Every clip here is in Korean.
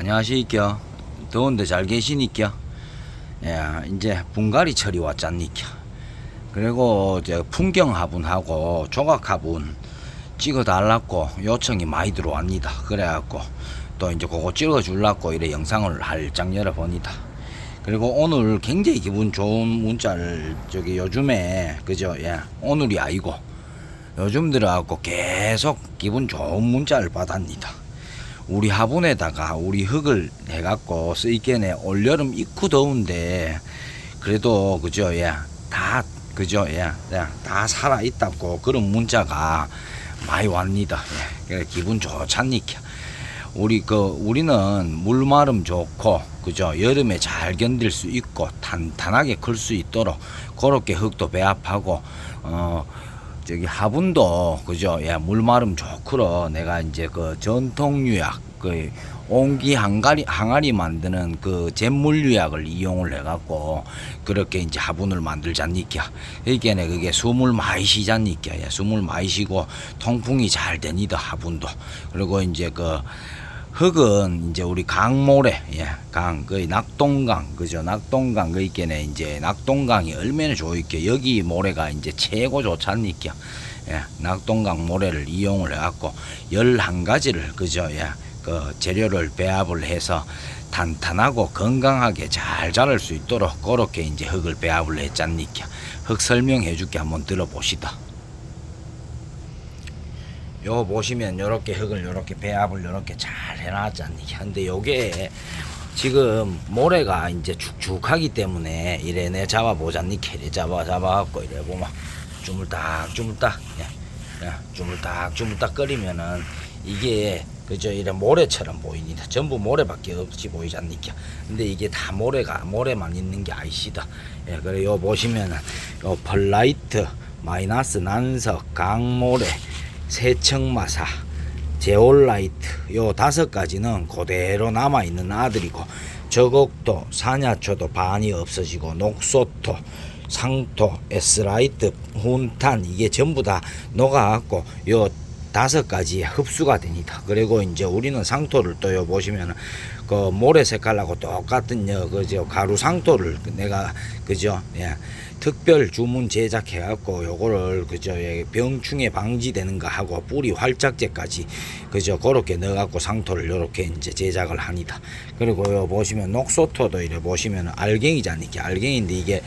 안녕하시니까. 더운데 잘 계시니까. 예, 이제 분갈이철이 왔잖니까. 그리고 이제 풍경 화분하고 조각 화분 찍어 달라고 요청이 많이 들어왔니다. 그래갖고 또 이제 그거 찍어 줄라고 이래 영상을 할짝 열어봅니다. 그리고 오늘 굉장히 기분 좋은 문자를 저기 요즘에 그죠? 예 오늘이 아니고 요즘 들어갖고 계속 기분 좋은 문자를 받았니다 우리 화분에다가 우리 흙을 해갖고 쓰이게네 올여름 입고 더운데 그래도 그죠? 예다 그죠? 예다 살아 있다고 그런 문자가 많이 옵니다. 예 기분 좋잖니까. 우리 그 우리는 물마름 좋고 그죠? 여름에 잘 견딜 수 있고 탄탄하게 클 수 있도록 그렇게 흙도 배합하고 어 저기 화분도 그죠? 예 물마름 좋고로 내가 이제 그 전통 유약 그 온기 항아리 항아리 만드는 그 잿물 유약을 이용을 해갖고 그렇게 이제 화분을 만들자니까. 이게네 그게 숨을 많이 쉬자니까. 예, 숨을 많이 쉬고 통풍이 잘 되니다 화분도. 그리고 이제 그 흙은 이제 우리 강모래, 예, 강, 거의 낙동강, 그죠? 낙동강, 그 있겠네, 이제 낙동강이 얼마나 좋을게. 여기 모래가 이제 최고 좋잖니까. 예, 낙동강 모래를 이용을 해갖고, 11가지를, 그죠? 예, 그 재료를 배합을 해서 탄탄하고 건강하게 잘 자랄 수 있도록 그렇게 이제 흙을 배합을 했잖니까. 흙 설명해 줄게 한번 들어보시다. 요 보시면 요렇게 흙을 요렇게 배합을 요렇게 잘 해놨잖니. 근데 요게 지금 모래가 이제 축축하기 때문에 이래 내 잡아보자니 캐리 잡아 잡아갖고 이래 보면 주물딱 주물딱 예, 예, 주물딱 주물딱 끓이면은 이게 그저 이래 모래처럼 보입니다. 전부 모래밖에 없이 보이잖니까. 근데 이게 다 모래가 모래만 있는 게 아니시다. 예, 그래 요 보시면은 요 펄라이트 마이너스 난석 강모래 세청마사, 제올라이트 요 다섯 가지는 그대로 남아 있는 아들이고 저곡도 산야초도 반이 없어지고 녹소토 상토 에스라이트 훈탄 이게 전부 다 녹아갖고 요 다섯 가지에 흡수가 됩니다. 그리고 이제 우리는 상토를 또요 보시면은 그 모래 색깔하고 똑같은 여 그저 가루 상토를 내가 그죠 예 특별 주문 제작해 갖고 요거를 그저 예, 병충해 방지되는 거 하고 뿌리 활착제까지 그저 그렇게 넣어 갖고 상토를 요렇게 이제 제작을 합니다. 그리고 요 보시면 녹소토도 이래 보시면 알갱이잖니 알갱인데 이게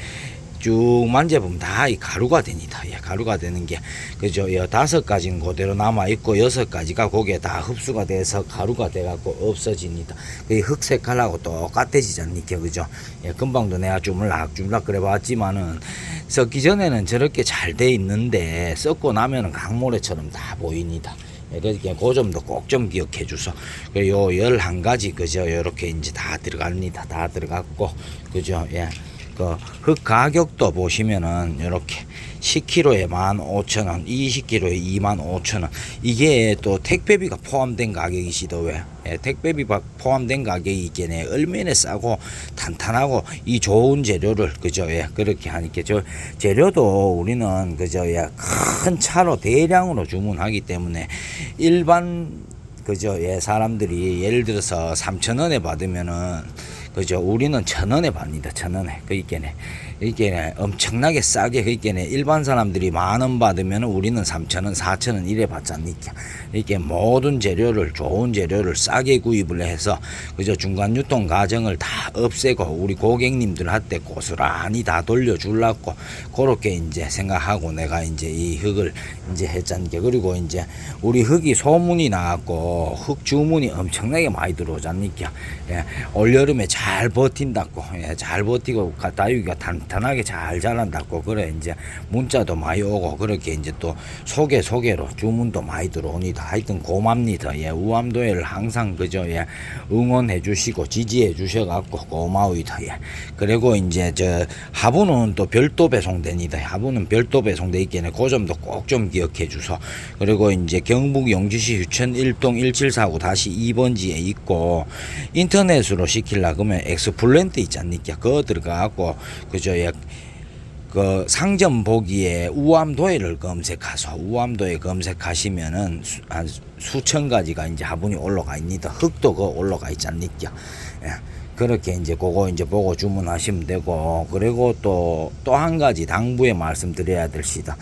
쭉 만져보면 다 이 가루가 됩니다. 예, 가루가 되는 게 그죠? 여 다섯 가지는 그대로 남아 있고 여섯 가지가 거기에 다 흡수가 돼서 가루가 돼 갖고 없어집니다. 그 흑색깔하고 똑같아지지 않니까 그죠? 예, 금방도 내가 주물락 주물락 그래 봤지만은 썩기 전에는 저렇게 잘 돼 있는데 썩고 나면은 강모래처럼 다 보입니다. 예, 그러니까 그 점도 꼭 좀 기억해 주소. 그요 열한 가지 그죠? 요렇게 이제 다 들어갑니다. 다 들어갔고 그죠? 예. 그흙 가격도 보시면은 이렇게 10kg에 15,000원, 20kg에 25,000원. 이게 또 택배비가 포함된 가격이시더 왜? 예, 택배비 포함된 가격이 있겠네. 얼마나 싸고 탄탄하고 이 좋은 재료를 그죠? 예, 그렇게 하니까 저 재료도 우리는 그죠? 예, 큰 차로 대량으로 주문하기 때문에 일반 그죠? 예, 사람들이 예를 들어서 3,000원에 받으면은 그죠? 우리는 천 원에 팝니다. 천 원에. 그 있겠네. 이게 엄청나게 싸게 그 있겠네. 일반 사람들이 만 원 받으면 우리는 삼천 원, 사천 원 이래 받잖니까. 이렇게 모든 재료를 좋은 재료를 싸게 구입을 해서 그죠? 중간 유통 과정을 다 없애고 우리 고객님들한테 고스란히 다 돌려주려고 그렇게 이제 생각하고 내가 이제 이 흙을 이제 했잖니까. 그리고 이제 우리 흙이 소문이 나갖고 흙 주문이 엄청나게 많이 들어오잖니까. 예. 올여름에 잘 버틴다고 예, 잘 버티고 가- 다육이가 탄탄하게 잘 자란다고 그래. 이제 문자도 많이 오고 그렇게 이제 또 소개 소개로 주문도 많이 들어오니다. 하여튼 고맙니다. 예 우암도회를 항상 그저 예 응원해 주시고 지지해 주셔 갖고 고마워이다. 예. 그리고 이제 저 하부는 또 별도 배송됩니다. 하부는 별도 배송돼 있겠네 그 점도 꼭 좀 기억해 주소. 그리고 이제 경북 영주시 휴천 1동 1749 다시 2번지에 있고 인터넷으로 시킬라 그러면 엑스플랜트 있지 않니까 그거 들어가갖고 그저 예, 그 상점 보기에 우암도해를 검색하소. 우암도해 검색하시면은 수, 한 수천 가지가 이제 화분이 올라가 있니다. 흙도 그 올라가 있지 않니까. 예. 그렇게 이제 그거 이제 보고 주문하시면 되고 그리고 또 또 한 가지 당부에 말씀드려야 될 시다.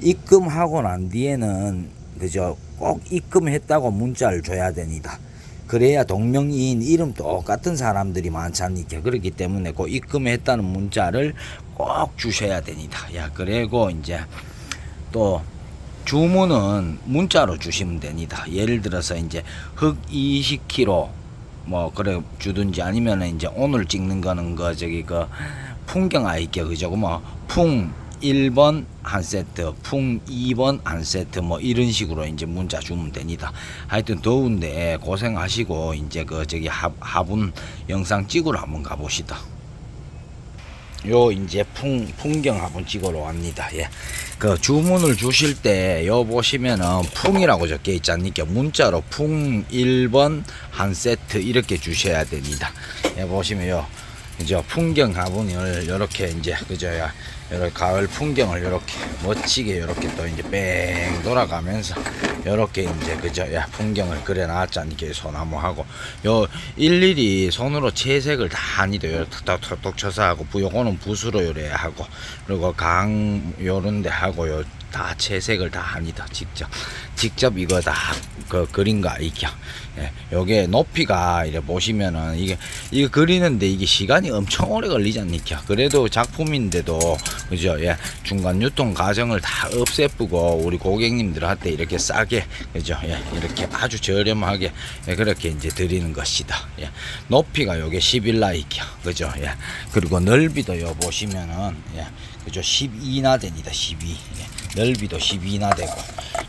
입금하고 난 뒤에는 그저 꼭 입금했다고 문자를 줘야 됩니다. 그래야 동명이인 이름 똑같은 사람들이 많지 않니까 그렇기 때문에 그 입금했다는 문자를 꼭 주셔야 됩니다. 야 그리고 이제 또 주문은 문자로 주시면 됩니다. 예를 들어서 이제 흙 20kg 뭐 그래 주든지 아니면 이제 오늘 찍는 거는 그 저기 그 풍경 아이께 그죠 뭐 풍 1번 한 세트, 풍 2번 한 세트 뭐 이런 식으로 이제 문자 주면 됩니다. 하여튼 더운데 고생하시고 이제 그 저기 하, 화분 영상 찍으러 한번 가봅시다. 요 이제 풍 풍경 화분 찍으러 왔니다. 예. 그 주문을 주실 때 요 보시면은 풍이라고 적혀 있지 않니까 문자로 풍 1번 한 세트 이렇게 주셔야 됩니다. 예, 보시면 요 그죠 풍경 화분을 요렇게 이제 그죠야 요렇게 가을 풍경을 요렇게 멋지게 요렇게 또 이제 뺑 돌아가면서 요렇게 이제 그죠? 야 풍경을 그려 놨지 않니까 소나무하고. 요 일일이 손으로 채색을 다 아니다 요. 톡톡톡 쳐서 하고 부 요거는 붓으로 요래 하고 그리고 강 요런데 하고 요 다 채색을 다 합니다. 직접 직접 이거 다 그 그린 거 이렇게. 예, 요게 높이가 이래 보시면은 이게 이거 그리는데 이게 시간이 엄청 오래 걸리지 않니까. 그래도 작품인데도 그죠? 예 중간 유통 과정을 다 없애쁘고 우리 고객님들한테 이렇게 싸게 그죠? 예 이렇게 아주 저렴하게 예, 그렇게 이제 드리는 것이다. 예 높이가 요게 11라 이렇게 그죠? 예 그리고 넓이도 요 보시면은 예 그죠? 12나 됩니다. 12 예, 넓이도 12나 되고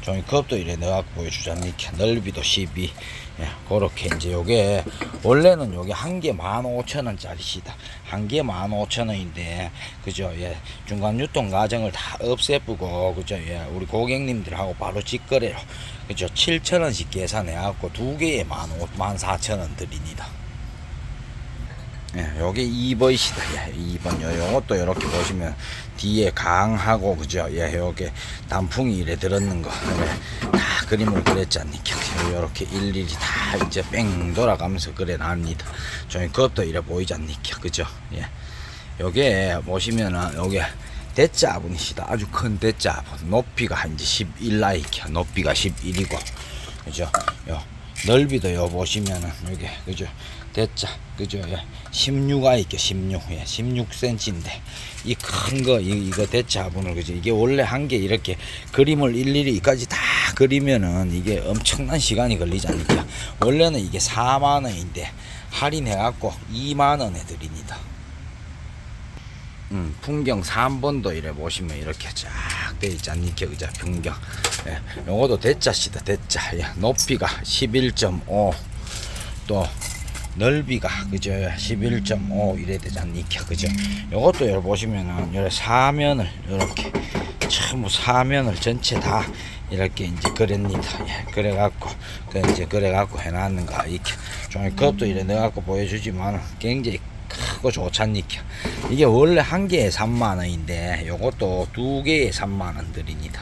종이컵도 이래 넣어갖고 보여주자니까 넓이도 12 예, 그렇게 이제 요게 원래는 요게 한 개 15,000원짜리시다. 한 개 15,000원인데 그죠? 예. 중간 유통 과정을 다 없애쁘고 그죠? 예. 우리 고객님들하고 바로 직거래로 그죠? 7,000원씩 계산해 갖고 두 개에 14,000원 드립니다. 예, 요게 2번이시다. 예, 2번. 요, 요것도 이렇게 보시면 뒤에 강하고, 그죠? 예, 요게 단풍이 이래 들었는 거. 예, 다 그림을 그렸지 않니까. 요렇게 일일이 다 이제 뺑 돌아가면서 그래 납니다. 저희 그것도 이래 보이지 않니까. 그죠? 예. 요게 보시면은, 요게 대자분이시다. 아주 큰 대자분. 높이가 한 이제 11라이켜. 높이가 11이고. 그죠? 요. 넓이도 요 보시면은 여기 그죠 대자 그죠? 예. 16아 있게 16 예. 16cm인데. 이 큰 거 이거 대자분을. 그죠? 이게 원래 한 개 이렇게 그림을 일일이 이까지 다 그리면은 이게 엄청난 시간이 걸리지 않니까. 원래는 이게 4만 원인데 할인해 갖고 2만 원에 드립니다. 음, 풍경 3번도 이래 보시면 이렇게 쫙 돼 있지 않니까 그죠? 풍경. 예, 요것도 대자시다 대자. 예, 높이가 11.5또 넓이가 그죠? 11.5 이래 되지 않니까 그죠? 요것도 여기 보시면은 요래 사면을 이렇게 전부 사면을 전체 다 이렇게 이제 그랬니다. 예, 그래 갖고 그 이제 그래 갖고 해놨는 거 이렇게. 종이컵도 이래 넣어 갖고 보여주지만 굉장히 크고 좋잖니까. 이게 원래 한 개에 3만 원인데 요것도 두 개에 3만 원 드립니다.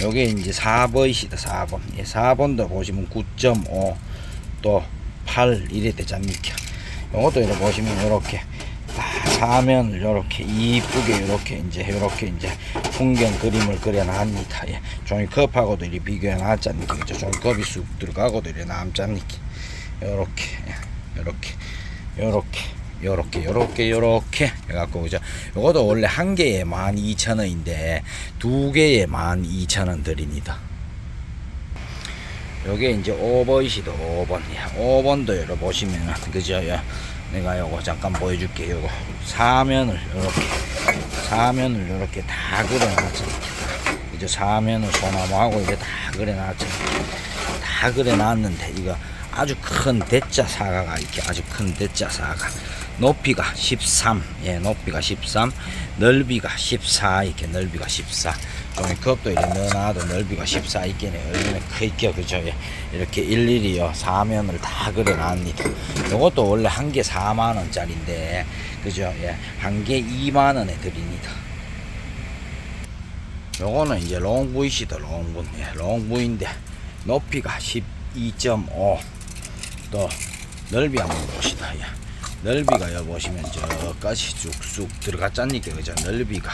요게 이제 4번이시다 4번. 예, 4번도 보시면 9.5 또8 이래 되잖니까 요것도 이렇게 보시면 요렇게 다 사면을 요렇게 이쁘게 요렇게 이제 요렇게 이제 풍경 그림을 그려놨니다. 예, 종이컵하고도 이렇게 비교해 놨잖니까 그죠? 종이컵이 쑥 들어가고도 이렇게 남잖니까 요렇게 예, 요렇게 요렇게 요렇게 요렇게 요렇게 해갖고 그죠? 요것도 원래 한 개에 12,000원인데 두 개에 12,000원 드립니다 요게 이제 5번이시도 5번 예, 5번도 여러 보시면은 그죠? 예. 내가 요거 잠깐 보여줄게 요거 사면을 요렇게 사면을 요렇게 다 그려놨잖아 그죠 사면을 소나무하고 이제 다 그려놨잖아 다. 그려놨는데 이거 아주 큰 대자 사과가 이렇게 아주 큰 대자 사과. 높이가 13 예 높이가 13 넓이가 14 이렇게 넓이가 14 종이 컵도 이렇게 넣어놔도 넓이가 14 있겠네. 얼마나 크게 그죠? 예. 이렇게 일일이요. 사면을 다 그려놨습니다. 요것도 원래 한 개 4만원짜리인데 그죠? 예. 한 개 2만원에 드립니다. 요거는 이제 롱부이시다 롱부 예, 롱부인데 높이가 12.5또 넓이 한번 봅시다 예. 넓이가 여기 보시면 저까지 쭉쭉 들어갔잖니까 그죠? 넓이가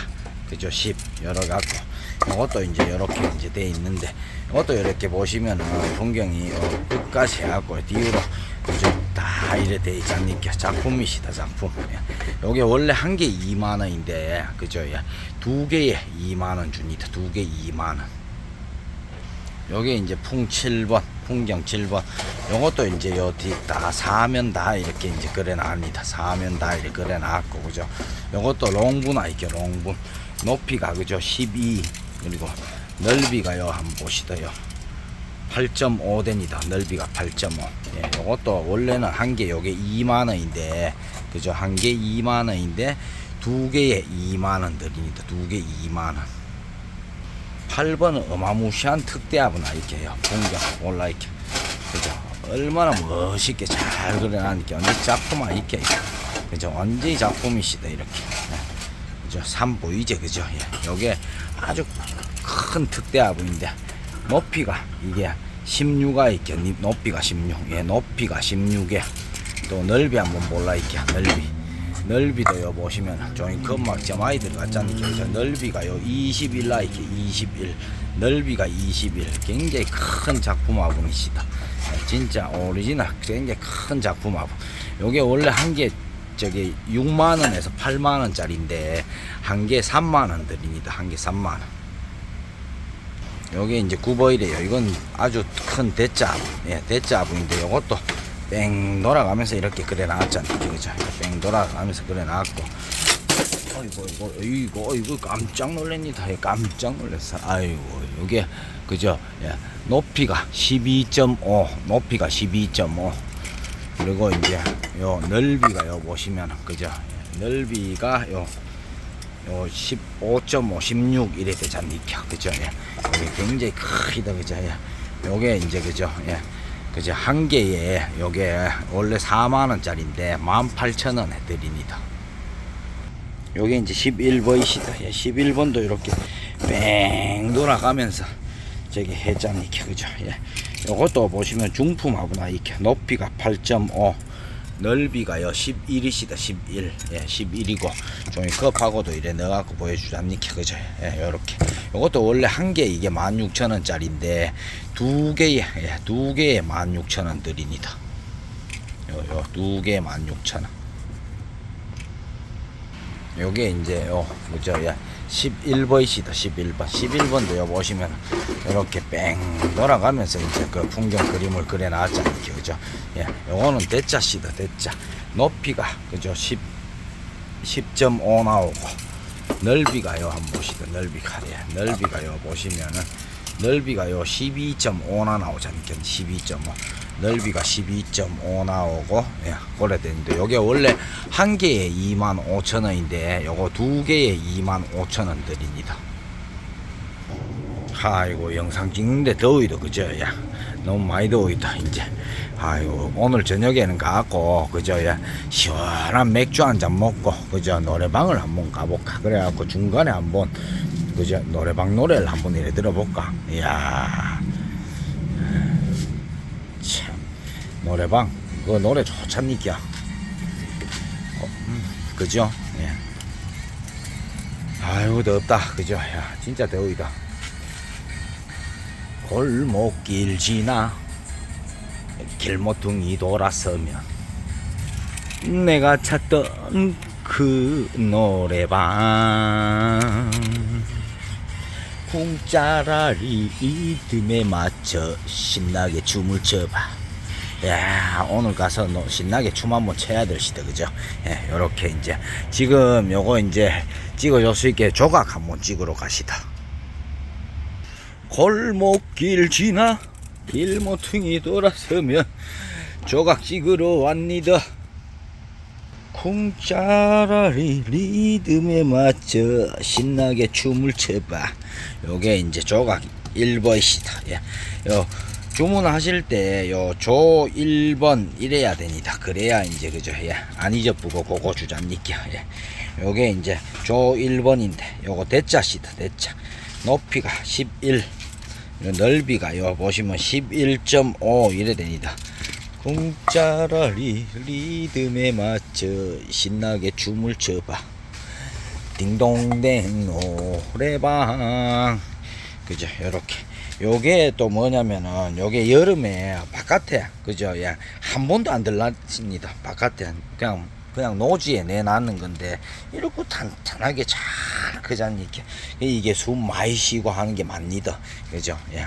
그죠? 10 열어 갖고 이것도 이제 이렇게 이제 돼 있는데 이것도 이렇게 보시면은 풍경이 어, 끝까지 해갖고 뒤로 그죠 다 이래 돼 있잖니까 작품이시다 작품 예. 요게 원래 한 개 2만 원인데 그죠 예. 두 개에 2만 원 줍니다 두 개 2만 원 요게 이제 풍 7번, 풍경 7번. 요것도 이제 요뒤다 사면 다 이렇게 이제 그래 놨습니다. 사면 다 이렇게 그래 놨고, 그죠? 요것도 롱분화 있죠, 롱분. 높이가, 그죠? 12. 그리고 넓이가요, 한번 보시다요. 8.5 됩니다. 넓이가 8.5. 예, 요것도 원래는 한 개 요게 2만 원인데, 그죠? 한 개 2만 원인데, 두 개에 2만 원 드립니다. 두 개 2만 원. 8번은 어마무시한 특대합은 이렇게 해요. 풍경 올라 이렇게. 그죠? 얼마나 멋있게 잘 그려놨니까. 언제 작품아 이렇게. 그죠? 언제 작품이시다, 이렇게. 네. 그죠? 산 보이죠? 그죠? 예. 요게 아주 큰 특대합인데, 높이가 이게 16가 이렇게, 높이가 16. 예, 높이가 16에. 또 넓이 한번 몰라 이렇게, 넓이. 넓이도 요 보시면 종이컵 막점 많이 들어갔잖아요. 그래서 넓이가 요 21, 라 이렇게 21, 넓이가 21. 굉장히 큰 작품 화분이시다. 진짜 오리지널 굉장히 큰 작품 화분. 요게 원래 한 개 저기 6만 원에서 8만 원짜리인데 한 개 3만 원 드립니다. 한 개 3만 원. 요게 이제 구버이래요. 이건 아주 큰 대짜, 예, 대짜분인데 요것도 뺑 돌아가면서 이렇게 그래 놨잖아요. 그죠? 뺑 돌아가면서 그래 놨고. 어이구, 이거, 이거, 이거 깜짝 놀랍니다. 예, 깜짝 놀랐어. 아이고, 요게, 그죠? 예, 높이가 12.5, 높이가 12.5. 그리고 이제 요 넓이가 요 보시면, 그죠? 예, 넓이가 요, 요 15.5, 16 이래 되잖니까. 그죠? 예. 요게 굉장히 크다. 그죠? 예. 요게 이제, 그죠? 예. 그죠 한 개에 요게 원래 4만 원짜리인데 18,000원에 드립니다. 요게 이제 11번이시다. 예, 11번도 이렇게 뺑 돌아가면서 저기 해장이 그죠? 예. 요것도 보시면 중품하구나 이렇게 높이가 8.5 넓이가요. 11이시다 11 예, 11이고. 종이컵하고도 이래 넣어갖고 보여주잡니까? 그죠? 예, 요렇게. 요것도 원래 한 개 이게 16,000원짜리인데 두 개에 예, 두 개에 16,000원 드립니다. 요 요 두 개에 16,000원. 요게 이제 요 그죠? 예 11번이시다 11번. 11번도 요 보시면 이렇게 뺑 돌아가면서 이제 그 풍경 그림을 그려 놨잖아요. 그죠? 예 요거는 대자시다 대자 높이가 그죠? 10 10.5 나오고 넓이가요 한번 보시다 넓이가 예 넓이가요 보시면은 넓이가요 12.5나 나오잖아요. 12.5 넓이가 12.5 나오고 예, 그래 되는데 요게 원래 한 개에 2만 5천 원인데 요거 두 개에 2만 5천 원 드립니다. 아이고 영상 찍는데 더위도 그죠? 야 너무 많이 더위다 이제. 아이고 오늘 저녁에는 가고 그죠? 야 시원한 맥주 한 잔 먹고 그죠? 노래방을 한번 가볼까? 그래갖고 중간에 한번 그죠? 노래방 노래를 한번 이래 들어볼까? 이야 노래방. 그 노래 좋잖니까 어, 음, 그죠? 예. 아이고 덥다. 그죠? 야 진짜 더위다. 골목길 지나 길모퉁이 돌아서면 내가 찾던 그 노래방. 궁짜라리 리듬에 맞춰 신나게 춤을 춰봐 야 오늘 가서 너 신나게 춤 한번 춰야 될 시다 그죠? 예 요렇게 이제 지금 요거 이제 찍어줄 수 있게 조각 한번 찍으러 가시다. 골목길 지나 길모퉁이 돌아서면 조각 찍으러 왔니다. 쿵짜라리 리듬에 맞춰 신나게 춤을 춰봐. 요게 이제 조각 1번이시다. 예. 요 주문하실 때 요 조 1번 이래야 됩니다. 그래야 이제 그죠? 예. 안 잊어보고 그거 주잡니까 예. 요게 이제 조 1번인데 요거 대자시다 대자. 높이가 11요 넓이가 요 보시면 11.5 이래 됩니다. 공짜라리 리듬에 맞춰 신나게 춤을 춰봐. 딩동댕 노래방. 그죠? 요렇게 요게 또 뭐냐면은 요게 여름에 바깥에 그죠? 예 한 번도 안 들렀습니다. 바깥에. 그냥 그냥 노지에 내놨는 건데 이렇게 탄탄하게 잘 그잖니 이게 숨 많이 쉬고 하는 게 맞니다. 그죠? 예.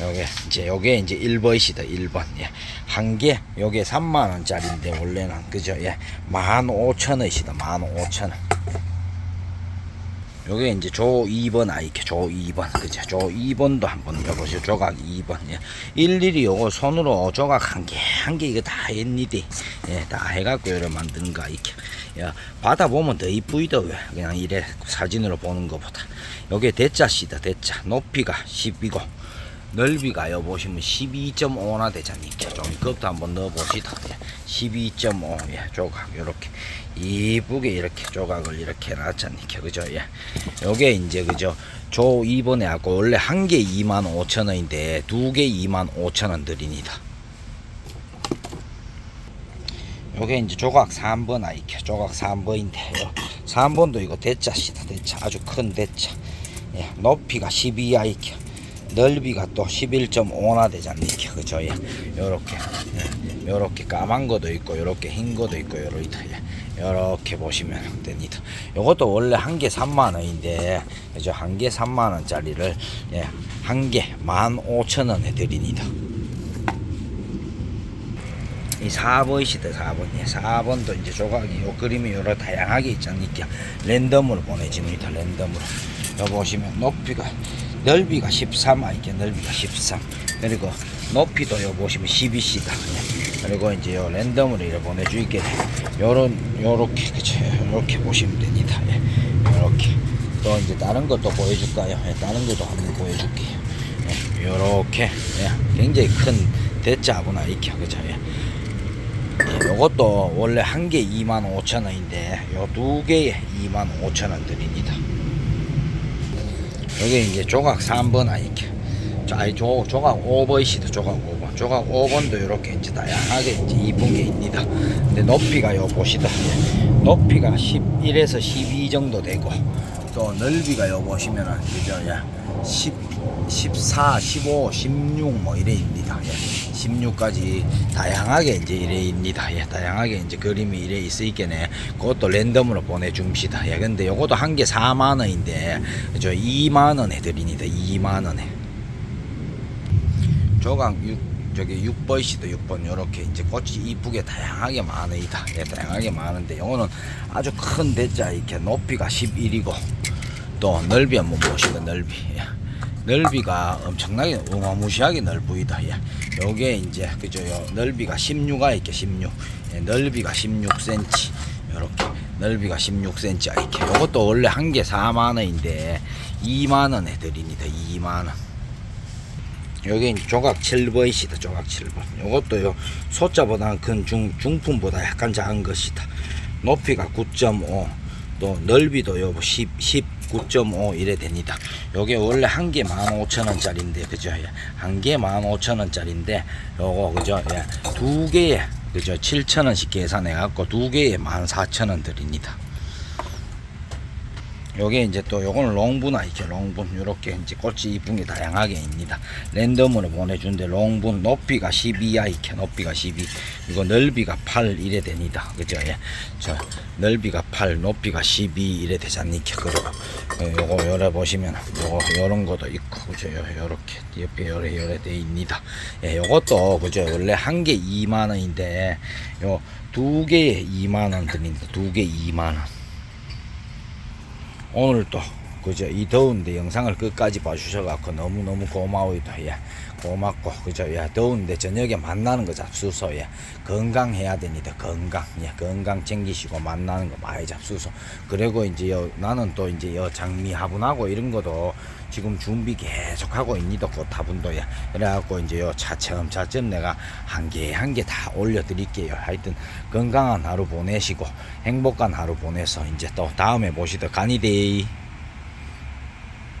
요게 이제 요게 이제 1번이시다. 1번. 예. 한개 요게 3만 원짜리인데 원래는. 그죠? 예. 15,000원이시다. 15,000원 요게 이제 조 2번 아이케 조 2번 그죠? 조 2번도 한번 여보세요 조각 2번 예. 일일이 요거 손으로 조각 한 개 한 개 이거 다 했니디. 예다 해갖고 요래 만드는 거 이렇게 야 받아 보면 더 이쁘이더 왜? 그냥 이래 사진으로 보는 것보다. 요게 대자시다 대자. 높이가 10이고 넓이가 요 보시면 12.5나 되잖니까? 좀 이것도 한번 넣어 보시다. 12.5 예, 조각 요렇게 이쁘게 이렇게 조각을 이렇게 놨잖니까 그죠? 예. 요게 이제 그죠? 조 2번에 하고 원래 한 개 2만 5천 원인데 두 개 2만 5천 원 드립니다. 요게 이제 조각 3번 아이켜 조각 3번인데요. 3번도 이거 대자시다 대자 아주 큰 대자 예, 높이가 12 아이켜 넓이가 또 11.5나 되잖니까 그죠? 예. 요렇게. 예. 요렇게 까만 거도 있고 요렇게 흰 거도 있고 요렇게 예. 요렇게 보시면 됩니다 요것도 원래 한 개 3만 원인데 그죠 한 개 3만 원짜리를 예. 한개 15,000원에 드립니다 이 4번이시다 4번 예, 4번도 이제 조각이 요 그림이 여러 다양하게 있잖니까 랜덤으로 보내집니다 랜덤으로 여기 보시면 높이가 넓이가 13 아이게 넓이가 13 그리고 높이도 요 보시면 12시다 예. 그리고 이제 요 랜덤으로 이렇게 보내주게 요런 요렇게 그쵸 요렇게 보시면 됩니다 예. 요렇게 또 이제 다른 것도 보여줄까요 예, 다른 것도 한번 보여줄게요 예. 요렇게 예. 굉장히 큰 대자구나 이렇게 그죠 예. 예, 요것도 원래 한 개 2만 5천 원인데 요 두 개에 2만 5천 원 드립니다. 여기 이제 조각 3번 아이게. 자, 이 조, 조각 5번이시다. 조각 5번. 조각 5번도 이렇게 이제 다양하게 이제 이쁜 게 있습니다. 근데 높이가 요 보시다. 예, 높이가 11에서 12 정도 되고 또 넓이가 요 보시면은 그죠? 야. 10, 14, 15, 16 뭐 이래입니다. 예. 16까지 다양하게 이제 이래입니다. 예. 다양하게 이제 그림이 이래 있으니까네 그것도 랜덤으로 보내줍시다. 예. 근데 요것도 한 개 4만 원인데 저 2만 원에 드립니다. 2만 원에. 조각 6 저기 6번이시도 6번 요렇게 이제 꽃이 이쁘게 다양하게 많으이다. 예, 다양하게 많은데 요거는 아주 큰 대자 이렇게 높이가 11이고 또 넓이 한번 보시고 넓이 예. 넓이가 엄청나게 어마무시하게 넓보이다 예. 요게 이제 그죠 요 넓이가 16아 이렇게 16 예, 넓이가 16cm 요렇게 넓이가 16cm 이렇게 요것도 원래 한 개 4만원인데 2만원에 드립니다 2만원 이제 조각 7번이시다 조각 7번 요것도 요 소자보다 큰 중, 중품보다 약간 작은 것이다 높이가 9.5또 넓이도 요 10, 19.5 이래 됩니다. 요게 원래 한 개 15,000원 짜리인데 그죠? 예. 한개 15,000원 짜리인데 요거 그죠? 예. 두 개에 그죠? 7,000원씩 계산해 갖고 두 개에 14,000원 드립니다. 요게 이제 또 요거는 롱분 아이죠. 롱분. 요렇게 이제 꽃이 이쁜 게 다양하게 있습니다. 랜덤으로 보내준데 롱분 높이가 12 아이케 높이가 12 이거 넓이가 8 이래 됩니다. 그죠? 예 저 넓이가 8 높이가 12 이래 되잖니까. 그리고 어, 요거 요래 보시면 요거 요런 것도 있고 그죠? 요, 요렇게 옆에 요래 요래 돼 있습니다. 예 요것도 그죠? 원래 한 개 2만 원인데 요 두 개에 2만 원 드립니다. 두 개 2만 원 오늘 또 그죠 이 더운데 영상을 끝까지 봐주셔갖고 너무너무 고마워요 예 고맙고 그죠 야 더운데 저녁에 만나는 거 잡수소. 예 건강해야 됩니다. 건강. 예 건강 챙기시고 만나는 거 많이 잡수소. 그리고 이제 요, 나는 또 이제 요 장미 화분하고 이런 것도 지금 준비 계속 하고 있니다. 그 화분도 예 그래갖고 이제 요 차츰 차츰 내가 한 개 한 개 다 올려드릴게요. 하여튼 건강한 하루 보내시고 행복한 하루 보내서 이제 또 다음에 보시더. 가니데이